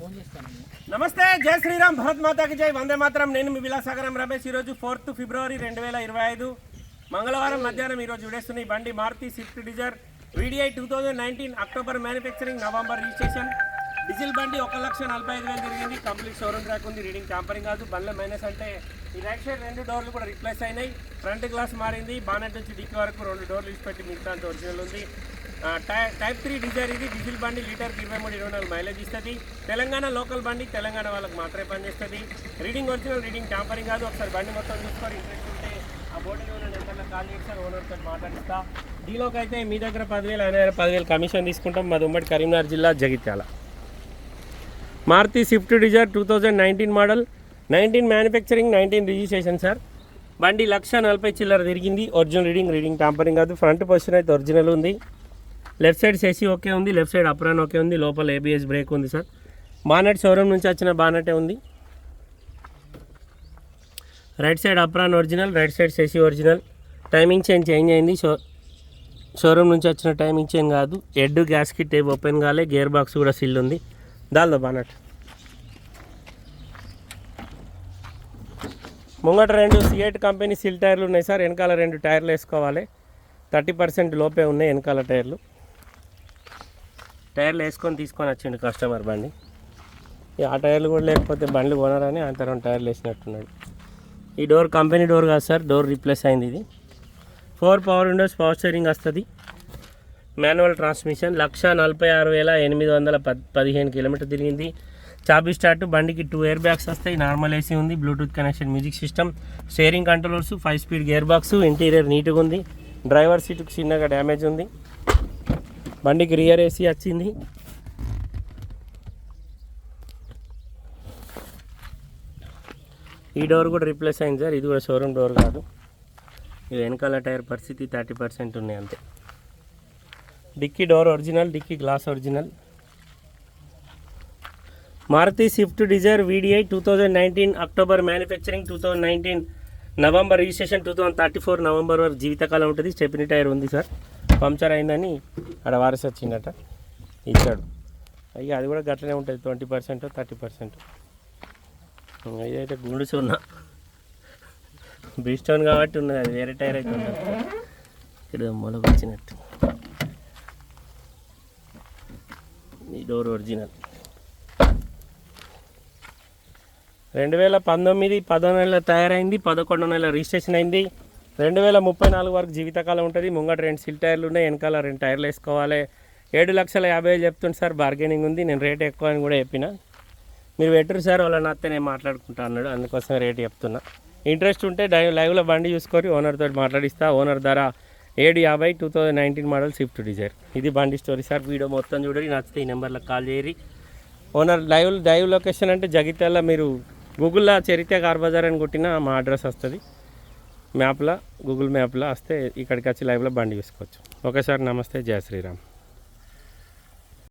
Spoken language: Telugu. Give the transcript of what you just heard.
నమస్తే జై శ్రీరామ్ భరత్ మాతాకి జై. వందే మాత్రం. నేను మీ విలాసాగరం రమేష్. ఈరోజు ఫోర్త్ ఫిబ్రవరి రెండు వేల ఇరవై ఐదు. మంగళవారం మధ్యాహ్నం ఈరోజు విడేస్తున్న ఈ బండి Maruti Swift Dzire VDI two thousand nineteen October manufacturing November registration. Diesel బండి ఒక లక్ష నలభై ఐదు వేలు తిరిగింది. కంప్లీట్ షోరూమ్ ట్రాక్ ఉంది. రీడింగ్ ట్యాంపరింగ్ కాదు. బండ్ల మైనస్ అంటే ఈ రైట్ సైడ్ రెండు డోర్లు కూడా రిప్లేస్ అయినాయి. ఫ్రంట్ గ్లాస్ మారింది. బానెట్ నుంచి డిక్కి వరకు రెండు డోర్లు ఇచ్చి పెట్టి మిగతా ఒరిజినల్ ఉంది. టైప్ త్రీ డీజర్ ఇది డీజిల్ బండి లీటర్కి ఇరవై మూడు ఇరవై నాలుగు మైలేజ్ ఇస్తుంది. తెలంగాణ లోకల్ బండి తెలంగాణ వాళ్ళకి మాత్రమే పనిచేస్తుంది. రీడింగ్ ఒరిజినల్ రీడింగ్ ట్యాంపరింగ్ కాదు. ఒకసారి బండి మొత్తం చూసుకొని ఇంట్రెస్ట్ ఉంటే ఆ బోర్డు నెంబర్లో కాల్ చేస్తారు సార్ ఓనర్తో మాట్లాడిస్తా. డీలోకి అయితే మీ దగ్గర పదివేలు ఆయన పదివేలు కమిషన్ తీసుకుంటాం. మాది ఉమ్మడి కరీంనగర్ జిల్లా Jagtial. Maruti Swift Dzire two thousand nineteen model nineteen manufacturing nineteen registration sir. బండి లక్ష నలభై చిల్లర తిరిగింది. ఒరిజినల్ రీడింగ్ రీడింగ్ టాంపరింగ్ కాదు. ఫ్రంట్ పొజిషన్ అయితే ఒరిజినల్ ఉంది. లెఫ్ట్ సైడ్ సెసి ఓకే ఉంది లెఫ్ట్ సైడ్ అప్రాన్ ఓకే ఉంది లోపల ఏబిఎస్ బ్రేక్ ఉంది సార్. బానెట్ షోరూమ్ నుంచి వచ్చిన బానెటే ఉంది. Right side apron original right side సెసి original. Timing chain change అయింది. షో షోరూమ్ నుంచి వచ్చిన టైమింగ్ చైన్ కాదు. Head gasket tape open కాలే గేర్ బాక్స్ కూడా సిల్ ఉంది. దాల్దో బానట్. ముంగట రెండు సిఎట్ కంపెనీ సిల్ టైర్లు ఉన్నాయి సార్. వెనకాల రెండు టైర్లు వేసుకోవాలి. థర్టీ పర్సెంట్ లోపే ఉన్నాయి వెనకాల టైర్లు. టైర్లు వేసుకొని తీసుకొని వచ్చిండు కస్టమర్ బండి. ఇక ఆ టైర్లు కూడా లేకపోతే బండ్లు కొనరని అంత రెండు టైర్లు వేసినట్టున్నాడు. ఈ డోర్ కంపెనీ డోర్ కాదు సార్ డోర్ రీప్లేస్ అయింది ఇది. Four power windows power steering వస్తుంది. మాన్యువల్ ట్రాన్స్మిషన్ లక్ష నలభై ఆరు వేల ఎనిమిది వందల పదిహేను కిలోమీటర్ తిరిగింది. చాబీ స్టార్ట్ బండికి టూ ఎయిర్ బ్యాగ్స్ వస్తాయి నార్మల్ ఏసీ ఉంది Bluetooth connection music system steering controllers five speed gear box interior నీట్గా ఉంది. డ్రైవర్ సీటుకు చిన్నగా డ్యామేజ్ ఉంది. బండికి రియర్ ఏసీ వచ్చింది. ఈ డోర్ కూడా రీప్లేస్ అయింది సార్. ఇది కూడా షోరూమ్ డోర్ కాదు. ఇది వెనకాల టైర్ పరిస్థితి థర్టీ పర్సెంట్ ఉన్నాయి అంతే. Dicky door original dicky glass original Maruti Swift Dzire VDI two thousand nineteen October manufacturing two thousand nineteen November registration two thousand thirty four November వరకు జీవితకాలం ఉంటుంది. స్టెపినీ టైర్ ఉంది సార్. పంక్చర్ అయిందని ఆడ వారసి వచ్చిందట. ఇచ్చాడు. అయ్యి అది కూడా గట్లనే ఉంటుంది. Twenty percent thirty percent. ఇదైతే గుండు సున్నా బ్రిస్టోన్ కాబట్టి ఉన్నది. అది వేరే టైర్ అయితే ఉన్నది. ఇక్కడ మొలక వచ్చినట్టు. ఈ డోర్ ఒరిజినల్. రెండు వేల పంతొమ్మిది పదో నెల తయారైంది పదకొండు నెల రిజిస్ట్రేషన్ అయింది. రెండు వేల ముప్పై నాలుగు వరకు జీవితకాలం ఉంటుంది. ముంగట రెండు సిల్ టైర్లు ఉన్నాయి వెనకాల రెండు టైర్లు వేసుకోవాలి. ఏడు లక్షల యాభై వేలు చెప్తుంది సార్ బార్గెనింగ్ ఉంది. నేను రేట్ ఎక్కువ అని కూడా చెప్పిన. మీరు పెట్టరు సార్ వాళ్ళ నాతో నేను మాట్లాడుకుంటా అన్నాడు. అందుకోసం రేట్ చెప్తున్నా. ఇంట్రెస్ట్ ఉంటే డై లైవ్లో బండి చూసుకొని ఓనర్ తోటి మాట్లాడిస్తా. ఓనర్ ధర ఏడు యాభై two thousand nineteen model Swift Dzire ఇది బండి స్టోరీ సార్. వీడియో మొత్తం చూడండి. నచ్చితే ఈ నెంబర్లో కాల్ చేయరి ఓనర్ లైవ్ లైవ్ లొకేషన్ అంటే జగిత్యాల మీరు గూగుల్లో చరిత్ర కార్ బజార్ అని కొట్టినా మా అడ్రస్ వస్తుంది. మ్యాప్లో గూగుల్ మ్యాప్లో వస్తే ఇక్కడికి వచ్చి లైవ్లో బండి చూసుకోవచ్చు. ఓకే సార్ నమస్తే జయ శ్రీరామ్.